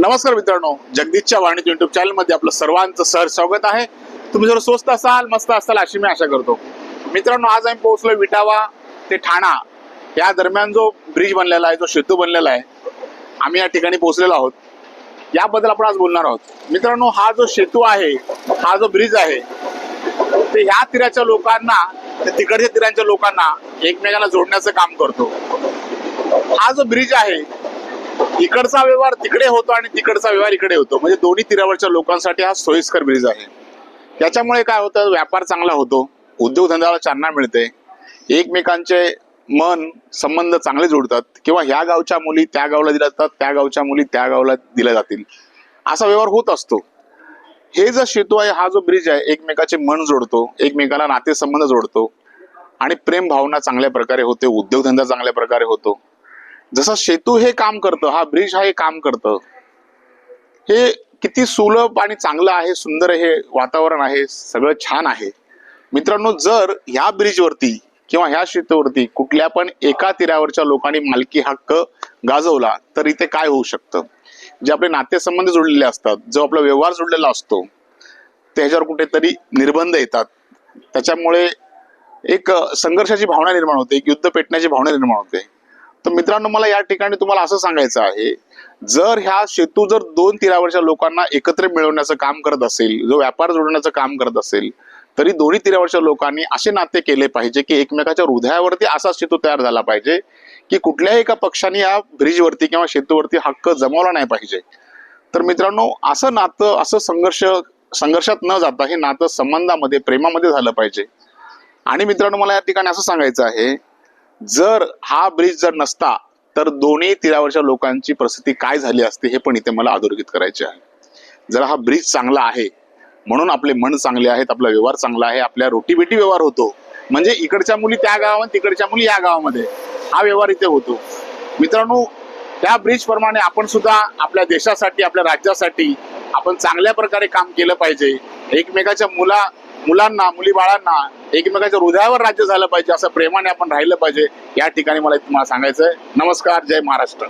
नमस्कार मित्रांनो जगदीशच्या वाणिज्य युट्यूब चॅनलमध्ये आपलं सर्वांचं सहर स्वागत आहे. तुम्ही जर स्वस्त असाल मस्त असाल अशी मी आशा करतो. मित्रांनो आज आम्ही पोहोचलो विटावा ते ठाणा. या दरम्यान जो ब्रिज बनलेला आहे जो शेतू बनलेला आहे आम्ही या ठिकाणी पोहोचलेलो आहोत. याबद्दल आपण आज बोलणार आहोत. मित्रांनो हा जो सेतू आहे हा जो ब्रिज आहे ते ह्या तीराच्या लोकांना तिकडच्या तीरांच्या लोकांना एकमेकांना जोडण्याचं काम करतो. हा जो ब्रिज आहे इकडचा व्यवहार तिकडे होतो आणि तिकडचा व्यवहार इकडे होतो. म्हणजे दोन्ही तीरावरच्या लोकांसाठी हा सोयीस्कर ब्रिज आहे. त्याच्यामुळे काय होतं व्यापार चांगला होतो उद्योगधंद्याला चालना मिळते एकमेकांचे मन संबंध चांगले जोडतात किंवा ह्या गावच्या मुली त्या गावला दिल्या जातात त्या गावच्या मुली त्या गावला दिल्या जातील. असा व्यवहार होत असतो. हे जो सेतू आहे हा जो ब्रिज आहे एकमेकाचे मन जोडतो एकमेकाला नातेसंबंध जोडतो आणि प्रेम भावना चांगल्या प्रकारे होते उद्योगधंदा चांगल्या प्रकारे होतो जसं सेतू हे काम करतं हा ब्रिज हा हे काम करतं. हे किती सुलभ आणि चांगलं आहे सुंदर हे वातावरण आहे सगळं छान आहे. मित्रांनो जर ह्या ब्रिजवरती किंवा ह्या शेतूवरती कुठल्या पण एका तीरावरच्या लोकांनी मालकी हक्क गाजवला तर इथे काय होऊ शकतं? जे आपले नातेसंबंध जोडलेले असतात जो आपला व्यवहार जोडलेला असतो त्याच्यावर कुठेतरी निर्बंध येतात. त्याच्यामुळे एक संघर्षाची भावना निर्माण होते एक युद्ध पेटण्याची भावना निर्माण होते. तर मित्रांनो मला या ठिकाणी तुम्हाला असं सांगायचं आहे जर ह्या सेतू जर दोन तीरावरच्या लोकांना एकत्र मिळवण्याचं काम करत असेल जो व्यापार जोडण्याचं काम करत असेल तरी दोन्ही तीरावरच्या लोकांनी असे नाते केले पाहिजे की एकमेकाच्या हृदयावरती असा सेतू तयार झाला पाहिजे की कुठल्याही एका पक्षाने या ब्रिजवरती किंवा सेतूवरती हक्क जमवला नाही पाहिजे. तर मित्रांनो असं नातं असं संघर्ष संघर्षात न जाता हे नातं संबंधामध्ये प्रेमामध्ये झालं पाहिजे. आणि मित्रांनो मला या ठिकाणी असं सांगायचं आहे जर हा ब्रिज जर नसता तर दोन्ही तीरावरच्या लोकांची परिस्थिती काय झाली असते हे पण इथे मला अधोरेखित करायचे आहे. जर हा ब्रिज चांगला आहे म्हणून आपले मन चांगले आहेत आपला व्यवहार चांगला आहे आपल्या रोटीबेटी व्यवहार होतो. म्हणजे इकडच्या मुली त्या गावामध्ये तिकडच्या मुली या गावामध्ये. हा व्यवहार इथे होतो. मित्रांनो त्या ब्रिज प्रमाणे आपण सुद्धा आपल्या देशासाठी आपल्या राज्यासाठी आपण चांगल्या प्रकारे काम केलं पाहिजे. एकमेकाच्या मुला मुलांना मुली बाळांना एकमेकाच्या हृदयावर राज्य झालं पाहिजे असं प्रेमाने आपण राहिलं पाहिजे. या ठिकाणी मला तुम्हाला सांगायचं आहे नमस्कार जय महाराष्ट्र.